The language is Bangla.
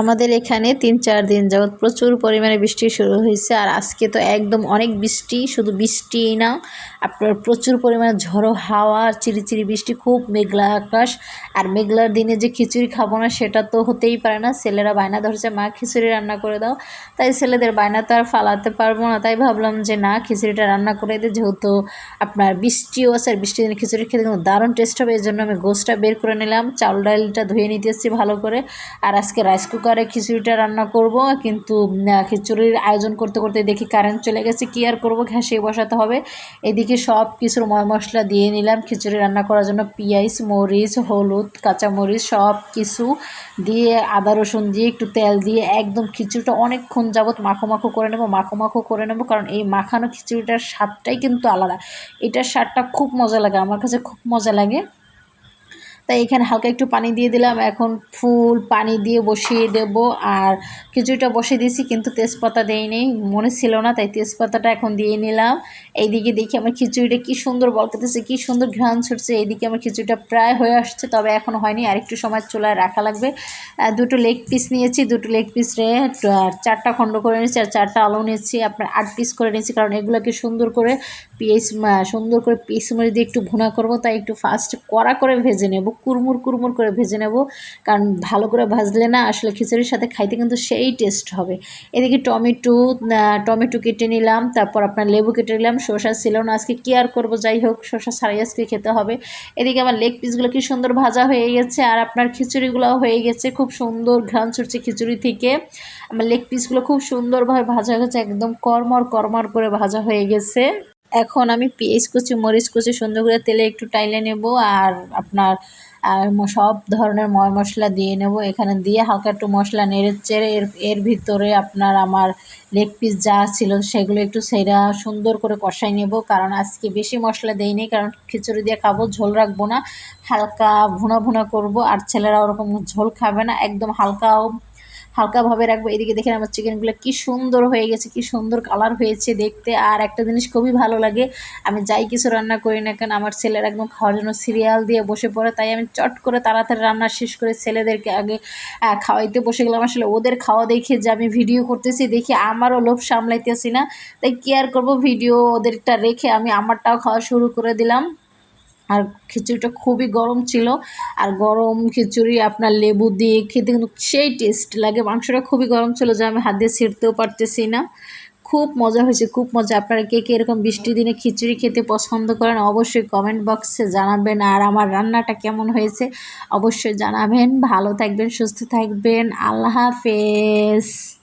আমাদের এখানে তিন চার দিন যাবৎ প্রচুর পরিমাণে বৃষ্টি শুরু হয়েছে, আর আজকে তো একদম অনেক বৃষ্টি, শুধু বৃষ্টিই না, আপনার প্রচুর পরিমাণে ঝড়ো হাওয়া আর চিরিচিরি বৃষ্টি, খুব মেঘলা আকাশ, আর মেঘলার দিনে যে খিচুড়ি খাব না সেটা তো হতেই পারে না, ছেলেরা বায়না ধরছে, মা, খিচুড়ি রান্না করে দাও। তাই ছেলেদের বায়না তো আর ফালাতে পারব না, তাই ভাবলাম যে, না, খিচুড়িটা রান্না করে দিই যেহেতু আপনার বৃষ্টিও আছে, আর বৃষ্টির দিনে খিচুড়ি খেতে কিন্তু দারুণ টেস্ট হবে এই জন্য আমি গোসটা বের করে নিলাম, চাউল ডালটা ধুয়ে নিতে এসেছি ভালো করে, আর আজকে রাইস কুকারে খিচুড়িটা রান্না করব, কিন্তু খিচুড়ির আয়োজন করতে করতে দেখি কারেন্ট চলে গেছে, কী আর করব? ঘ্যাসে বসাতে হবে। এদিকে সব কিছুর ময় মশলা দিয়ে নিলাম, খিচুড়ি রান্না করার জন্য পেঁয়াজ, মরিচ, হলুদ, কাঁচামরিচ সব কিছু দিয়ে আদা, রসুন দিয়ে একটু তেল দিয়ে একদম খিচুড়িটা অনেকক্ষণ যাবত মাখো মাখো করে নেব, মাখো মাখো করে নেব, কারণ এই মাখানো খিচুড়িটার স্বাদটাই কিন্তু আলাদা। এটার স্বাদটা খুব মজা লাগে, আমার কাছে খুব মজা লাগে। তাই এখানে হালকা একটু পানি দিয়ে দিলাম। এখন ফুল পানি দিয়ে বসিয়ে দেব। আর খিচুড়িটা বসিয়ে দিয়েছি, কিন্তু তেজপাতা দেয়নি মনে ছিল না, তাই তেজপাতাটা এখন দিয়ে নিলাম। এইদিকে দেখি আমার খিচুড়িটা কী সুন্দর বলকাতেছে কী সুন্দর ঘ্রাণ ছুটছে। এইদিকে আমার খিচুড়িটা প্রায় হয়ে আসছে, তবে এখনও হয়নি আরেকটু সময় চুলায় রাখা লাগবে। দুটো লেগ পিস নিয়েছি, দুটো লেগ পিস রে চারটা খণ্ড করে নিয়েছি, আর চারটা আলু নিয়েছি, আপনার আট পিস করে নিয়েছি, কারণ এগুলোকে সুন্দর করে পিস সুন্দর করে পিস মরে দিয়ে একটু ভুনা করব, তাই একটু ফার্স্ট কড়া করে ভেজে নেব। কুরমুর কুরমুর করে ভেজে নেব। কারণ ভালো করে ভাজলে না আসলে খিচুড়ির সাথে খাইতে কিন্তু সেই টেস্ট হবে। এদিকে টমেটো টমেটো কেটে নিলাম, তারপর আপনার লেবু কেটে নিলাম। শসা ছিল না, আজকে কি আর করব? যাই হোক, শসা ছাড়াই আজকে খেতে হবে। এদিকে আমার লেগ পিসগুলো কি সুন্দর ভাজা হয়ে গেছে, আর আপনার খিচুড়িগুলোও হয়ে গেছে খুব সুন্দর ঘ্রাণ ছুটছে খিচুড়ি থেকে। আমার লেগ পিসগুলো খুব সুন্দরভাবে ভাজা গেছে একদম কর্মর কর্মর করে ভাজা হয়ে গেছে। এখন আমি পেঁয়াজ কুচি, মরিচ কুচি, সুন্দর করে তেলে একটু টাইলে নেব আর আপনার, আর সব ধরনের ময় মশলা দিয়ে নেব। এখানে দিয়ে হালকা একটু মশলা নেড়ে চেড়ে এর এর ভিতরে আপনার আমার লেগ পিস যা ছিল সেগুলো একটু সেরা সুন্দর করে কষাই নেব। কারণ আজকে বেশি মশলা দেইনি, কারণ খিচুড়ি দিয়ে খাব, ঝোল রাখব না। হালকা ভুনা ভুনা করব, আর ছেলেরা ওরকম ঝোল খাবে না, একদম হালকাও হালকাভাবে রাখব। এদিকে দেখেন আমার চিকেনগুলো কি সুন্দর হয়ে গেছে, কি সুন্দর কালার হয়েছে দেখতে। আর একটা জিনিস খুবই ভালো লাগে, আমি যাই কিছু রান্না করি না কেন, আমার ছেলের একদম খাওয়ার জন্য সিরিয়াল দিয়ে বসে পড়ে, তাই আমি চট করে তাড়াতাড়ি রান্না শেষ করে ছেলেদেরকে আগে খাওয়াইতে বসে গেলাম। আসলে ওদের খাওয়া দেখে যে আমি ভিডিও করতেছি, দেখি আমারও লোভ সামলাইতেছি না। তাই কেয়ার করব? ভিডিও ওদেরটা রেখে আমি আমারটাও খাওয়া শুরু করে দিলাম। আর খিচুড়িটা খুবই গরম ছিল। আর গরম খিচুড়ি আপনার লেবু দিয়ে খেতে কিন্তু সেই টেস্ট লাগে। মাংসটা খুবই গরম ছিল যে আমি হাত দিয়ে ছিঁড়তেও পারতেছি না। খুব মজা হয়েছে, খুব মজা। আপনারা কে কে এরকম বৃষ্টির দিনে খিচুড়ি খেতে পছন্দ করেন অবশ্যই কমেন্ট বক্সে জানাবেন। আর আমার রান্নাটা কেমন হয়েছে অবশ্যই জানাবেন। ভালো থাকবেন, সুস্থ থাকবেন। আল্লাহ হাফেজ।